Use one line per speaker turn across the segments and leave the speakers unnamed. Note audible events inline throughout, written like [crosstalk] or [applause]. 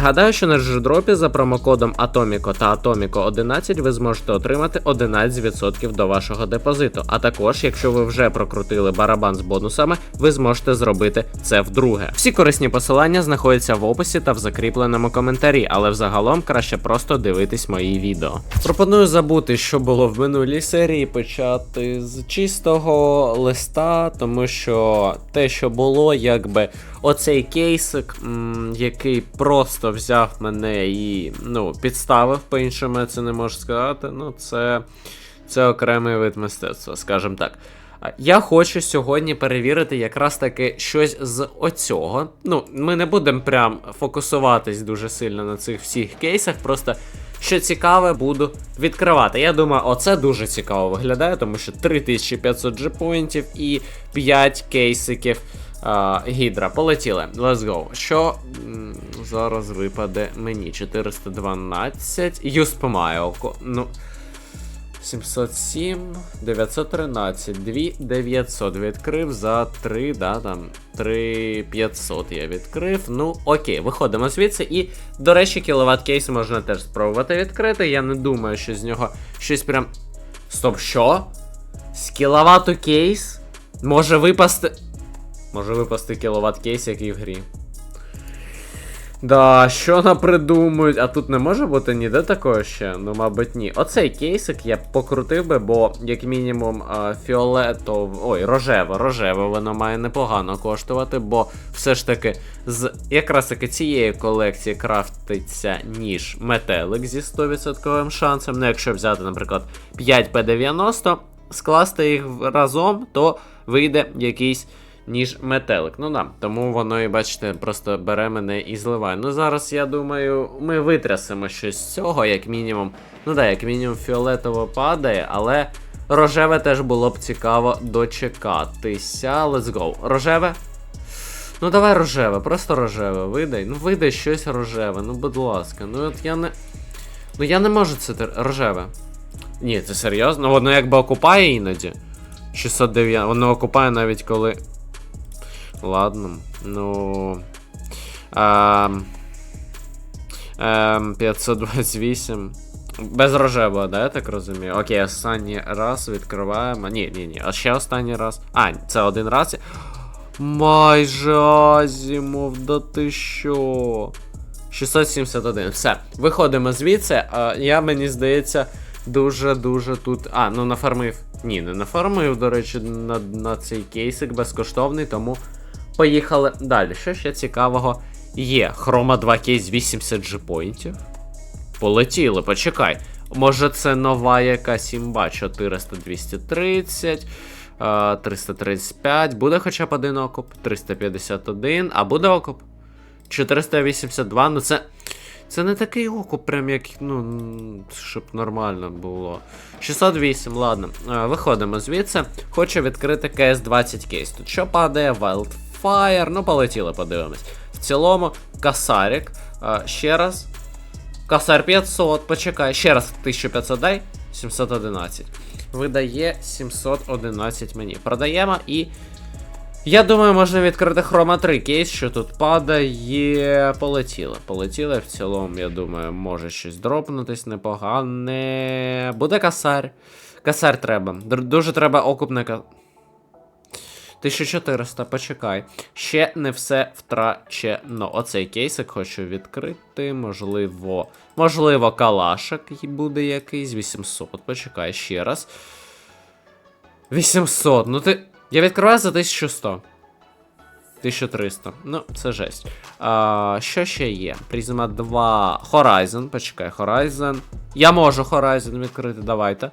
Нагадаю, що на джедропі за промокодом Atomico та Atomico 11 ви зможете отримати 11% до вашого депозиту. А також, якщо ви вже прокрутили барабан з бонусами, ви зможете зробити це вдруге. Всі корисні посилання знаходяться в описі та в закріпленому коментарі, але взагалом краще просто дивитись мої відео. Пропоную забути, що було в минулій серії, почати з чистого листа, тому що те, що було, якби оцей кейсик, який просто взяв мене і ну, підставив, по-іншому я це не можу сказати. Ну, це, це окремий вид мистецтва, скажімо так. Я хочу сьогодні перевірити якраз таки щось з оцього. Ну, ми не будемо прям фокусуватись дуже сильно на цих всіх кейсах, просто що цікаве буду відкривати. Я думаю, оце дуже цікаво виглядає, тому що 3500 джепоінтів і 5 кейсиків гідра. Полетіли. Let's go. Що зараз випаде мені? 412. Юст помайовку. Ну. 707, 913, 2900 відкрив за 3, да, там, 3500 я відкрив. Ну, окей, виходимо звідси. І, до речі, кіловат кейс можна теж спробувати відкрити. Я не думаю, що з нього щось прям. Стоп, що? З кіловату кейс може випасти. Може випасти кіловат кейс, як і в грі. Да, що напридумують? А тут не може бути ніде такого ще? Ну, мабуть, ні. Оцей кейсик я покрутив би, бо, як мінімум, фіолетов. Ой, рожеве, рожеве, воно має непогано коштувати, бо все ж таки з якраз таки цієї колекції крафтиться ніж метелик зі 100% шансом. Ну, якщо взяти, наприклад, 5P90, скласти їх разом, то вийде якийсь ніж метелик. Ну да, тому воно і бачите, просто бере мене і зливає. Ну зараз я думаю, ми витрясемо щось з цього, як мінімум. Ну да, як мінімум фіолетово падає, але рожеве теж було б цікаво дочекатися. Let's go. Рожеве? Ну давай рожеве, просто рожеве. Видай. Ну видай щось рожеве, ну будь ласка. Ну от я не. Ну я не можу це рожеве. Ні, це серйозно. Воно якби окупає іноді. 609. Воно окупає навіть коли. Ладно. Ну. Ем, ем, 528. Без рожевого, да, я так розумію? Окей, останній раз відкриваємо. Ні, ні, ні. А ще останній раз. А, це один раз. Майже Азімов, да ти що? 671. Все, виходимо звідси. А, я, мені здається, дуже-дуже тут. А, ну нафармив. Ні, не нафармив, до речі, на, на цей кейсик безкоштовний, тому поїхали далі. Що ще цікавого є? Хрома 2 кейс 80 джипоінтів. Полетіли, почекай. Може це нова якась імба 400 230. е, 335. Буде хоча б один окуп. 351. А буде окуп? 482. Ну це. Це не такий окуп, прям як, ну, щоб нормально було. 608, ладно. Виходимо звідси. Хочу відкрити КС-20 кейс. Тут що падає? Wildfire. Ну, полетіли, подивимось. В цілому, касарик. Е, Ще раз. Касар 500, почекай. Ще раз 1500 дай. 711. Видає 711 мені. Продаємо і. Я думаю, можна відкрити Хрома 3 кейс, що тут падає. Полетіло. Полетіло в цілому, я думаю, може щось дропнутись непогане. Буде касар. Касар треба. Дуже треба окупника. 1400, почекай. Ще не все втрачено. Оцей кейсик хочу відкрити. Можливо. Можливо, калашик буде якийсь. 800. Почекай ще раз. 800. Ну ти. Я відкриваю за 1100. 1300. Ну, це жесть. А, що ще є? Призма 2. Horizon. Почекай, Horizon. Я можу Horizon відкрити, давайте.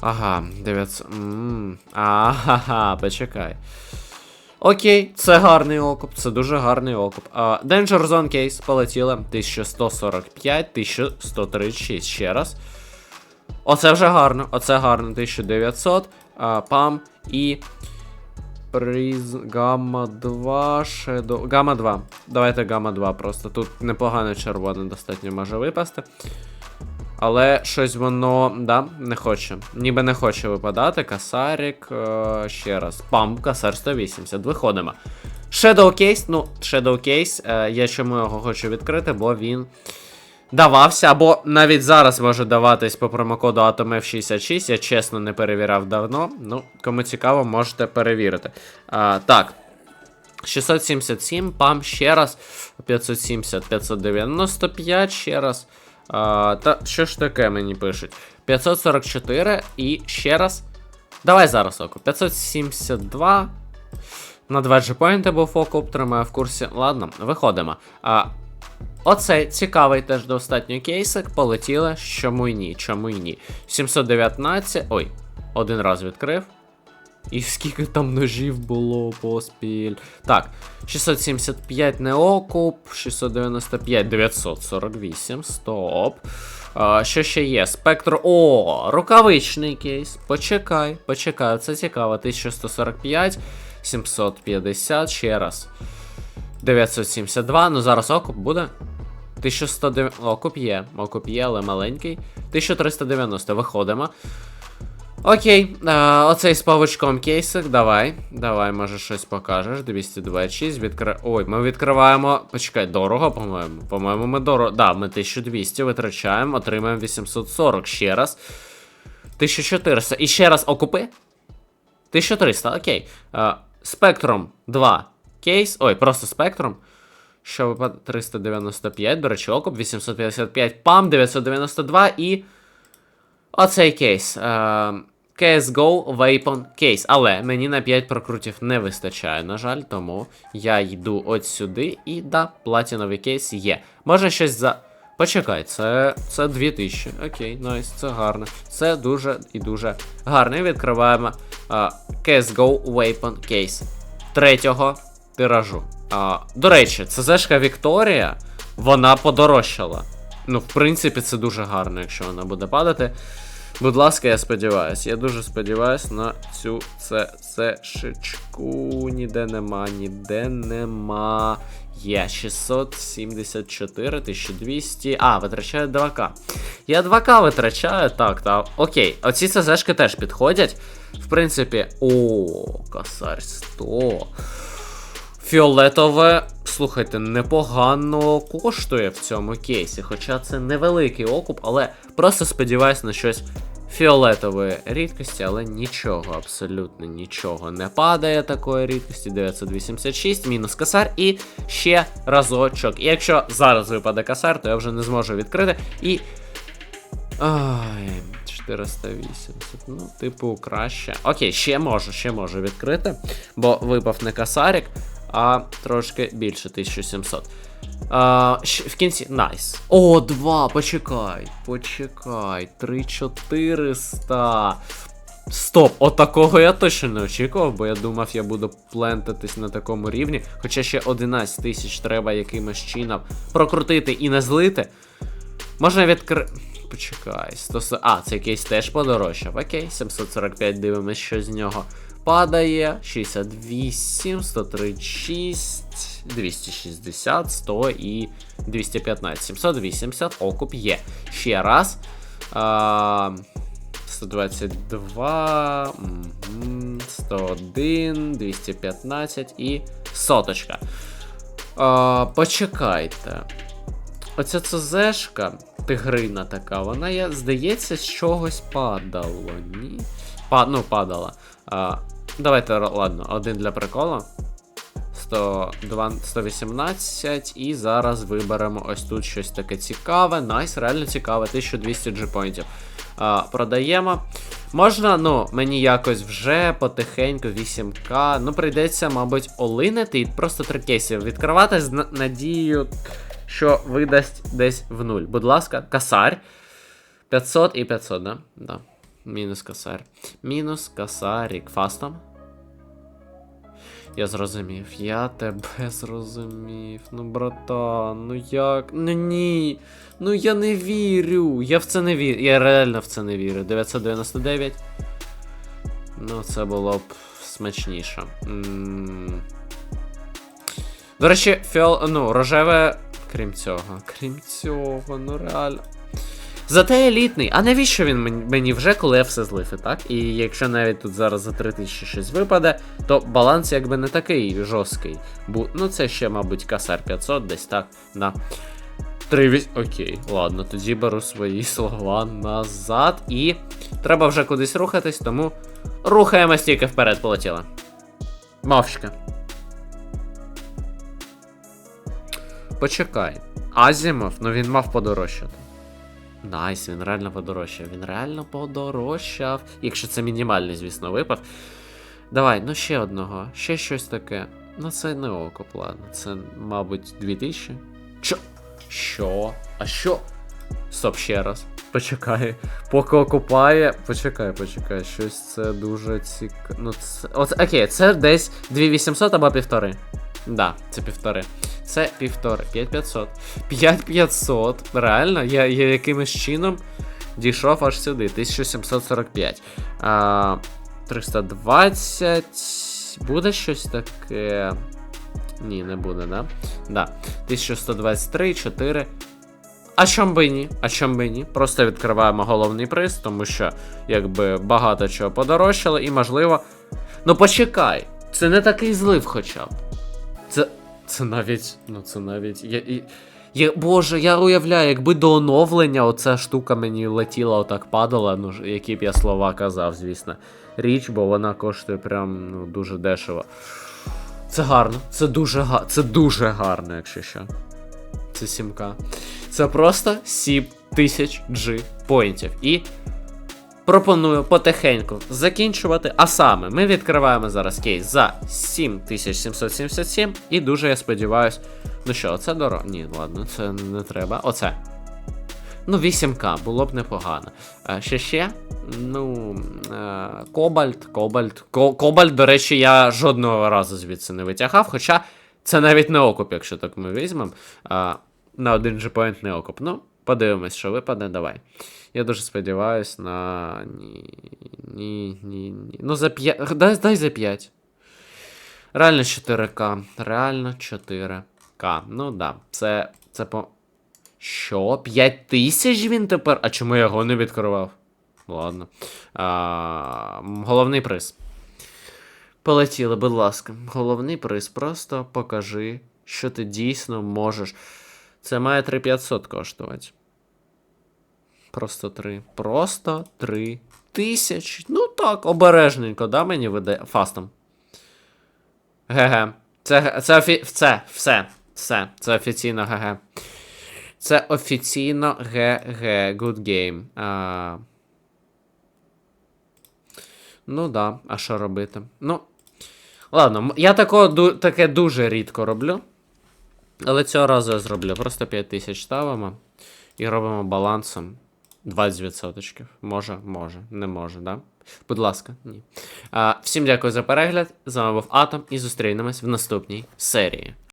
Ага, 900. Ага, почекай. Окей, це гарний окуп, це дуже гарний окуп. А, Danger Zone Case полетіло. 1145, 1136 ще раз. Оце вже гарно, оце гарно, 1900. А, пам і. Приз Гамма 2, Shadow. Гамма 2. Давайте Гамма 2 просто. Тут непогано червоне достатньо може випасти. Але щось воно, да, не хоче. Ніби не хоче випадати. Касарік. Е, ще раз. Пам, касар 180. Виходимо. Shadow Case, ну, Shadow Case, е, я чому його хочу відкрити, бо він давався, або навіть зараз може даватись по промокоду AtomF66. Я чесно не перевіряв давно. Ну, кому цікаво, можете перевірити. А, так. 677, пам ще раз. 570, 595 ще раз. А, та що ж таке мені пишуть? 544 і ще раз. Давай зараз око. 572. На 2 джипоінти був окуп, тримаю в курсі. Ладно, виходимо. А, Оцей цікавий теж достатньо кейсик. Полетіли. Чому й ні? Чому й ні? 719. Ой, один раз відкрив. І скільки там ножів було поспіль. Так, 675 не окуп, 695, 948, стоп. А, що ще є? Спектр. О, рукавичний кейс. Почекай, почекай, це цікаво. 1145, 750, ще раз. 972, ну зараз окуп буде. 1109. Окуп є, окуп є, але маленький. 1390, виходимо. Окей, оцей з павучком кейсик, давай. Давай, може щось покажеш. 226, відкри... Ой, ми відкриваємо. Почекай, дорого, по-моєму. По-моєму, ми дорого. Да, ми 1200 витрачаємо, отримаємо 840 ще раз. 1400. І ще раз окупи. 1300, окей. А, Спектром 2 кейс. Ой, просто спектром. Що випадає 395, до речі, окуп, 855 пам, 992 і. Оцей кейс. Е, CSGO Weapon Case. Але мені на 5 прокрутів не вистачає, на жаль, тому я йду от сюди і да, платіновий кейс є. Може щось за. Почекай, це це 2000. Окей, найс, це гарно. Це дуже і дуже гарно. І відкриваємо а, CSGO Weapon Case третього тиражу. А, До речі, ЦЗшка Вікторія, вона подорожчала. Ну, в принципі, це дуже гарно, якщо вона буде падати. Будь ласка, я сподіваюся. Я дуже сподіваюся на цю цешечку. Ніде нема, ніде нема. Є 674, 1200. А, витрачаю 2К. Я 2К витрачаю, так, так. Окей, оці ЦЗшки теж підходять. В принципі, о, косарь 100. Фіолетове, слухайте, непогано коштує в цьому кейсі. Хоча це невеликий окуп, але просто сподіваюся на щось фіолетової рідкості, але нічого, абсолютно нічого не падає такої рідкості. 986, мінус касар і ще разочок. І якщо зараз випаде касар, то я вже не зможу відкрити. І. Ай, 480. Ну, типу, краще. Окей, ще можу, ще можу відкрити, бо випав не касарик, а трошки більше 1700. А, в кінці. Найс. О, 2, почекай. Почекай. 3400. Стоп, отакого я точно не очікував, бо я думав, я буду плентатись на такому рівні. Хоча ще 11 тисяч треба якимось чином прокрутити і не злити. Можна відкри... Почекай, 100... А, цей кейс теж подорожчав. Окей, 745 дивимось, що з нього падає. 68, 136, 260, 100 і 215. 780, окуп є. Ще раз. А, 122, 101, 215 і соточка. А, почекайте. Оця ЦЗшка, тигрина така, вона, я, здається, з чогось падало, ні? Па, ну, падала. А, давайте, ладно, один для приколу. 102, 118, і зараз виберемо ось тут щось таке цікаве. Найс, реально цікаве, 1200 джипоінтів. Продаємо. Можна, ну, мені якось вже потихеньку 8К. Ну, прийдеться, мабуть, олинити і просто три кейси відкривати з надією, що видасть десь в нуль. Будь ласка, касарь. 500 і 500, да? Да. Мінус касарь. Мінус касарік. Фастом. Я зрозумів. Я тебе [laughs] зрозумів. Ну, братан, ну як? Ну ні. Ну я не вірю. Я в це не вірю. Я реально в це не вірю. 999. Ну, це було б смачніше. До речі, фіол... ну, рожеве. Крім цього. Крім цього, ну реально. Зате елітний. А навіщо він мені- вже, коли я все злив, і так? І якщо навіть тут зараз за 3000 щось випаде, то баланс якби не такий жорсткий. Бу... Ну це ще, мабуть, касар 500, десь так. Да. 3 вісь... Окей, ладно, тоді беру свої слова назад. І треба вже кудись рухатись, тому рухаємось тільки вперед, полетіла. Мавчика. Почекай. Азімов, ну він мав подорожчати. Найс, він реально подорожчав. Він реально подорожчав. Якщо це мінімальний, звісно, випав. Давай, ну ще одного. Ще щось таке. Ну це не окоп, ладно. Це, мабуть, 2000. Що? Що? А що? Стоп, ще раз. Почекай. Поки окупає. Почекай, почекай. Щось це дуже цікаво. Ну, це. От, окей, це десь 2800 або півтори. Да, це півтори. Це півтори. 5500. 5500. Реально, я, я якимось чином дійшов аж сюди. 1745. А, 320. Буде щось таке. Ні, не буде, да? Да. 1123, 4. А чом би ні? А чом би ні? Просто відкриваємо головний приз, тому що, якби багато чого подорожчало, і можливо. Ну почекай, це не такий злив хоча б. Це. Це навіть. Ну це навіть. Я, я, Боже, я уявляю, якби до оновлення оця штука мені летіла, отак падала, ну які б я слова казав, звісно. Річ, бо вона коштує прям ну, дуже дешево. Це гарно, це дуже га... це дуже гарно, якщо що. Це 7К. Це просто 7000 G поінтів. І пропоную потихеньку закінчувати. А саме, ми відкриваємо зараз кейс за 7777. І дуже я сподіваюсь. Ну що, оце дорого? Ні, ладно, це не треба. Оце. Ну, 8К, було б непогано. А, ще ще. Ну. Е, Кобальт, Кобальт. Ко- Кобальт, до речі, я жодного разу звідси не витягав, хоча це навіть не окуп, якщо так ми візьмемо. А, на один же поінт не окуп. Ну, подивимось, що випаде, давай. Я дуже сподіваюсь на. Ні. Ні, ні, ні. Ну, за 5. Дай, дай за 5. Реально 4К. Реально 4К. Ну да. Це. Це по. Що? 5 тисяч він тепер? А чому я його не відкривав? Ладно. А, головний приз. Полетіли, будь ласка. Головний приз. Просто покажи, що ти дійсно можеш. Це має 3500 коштувати. Просто 3. Просто 3 тисячі. Ну так, обережненько, да, мені видає. Фастом. ГГ. Це, це, офі... це, все, все, це офіційно ГГ. Це офіційно ГГ. Good game. А... Ну да, а що робити? Ну. Ладно, я тако, ду- таке дуже рідко роблю. Але цього разу я зроблю. Просто 5000 ставимо і робимо балансом 20%. Може, може, не може, да? Будь ласка, ні. А, всім дякую за перегляд. З вами був Атом і зустрінемось в наступній серії.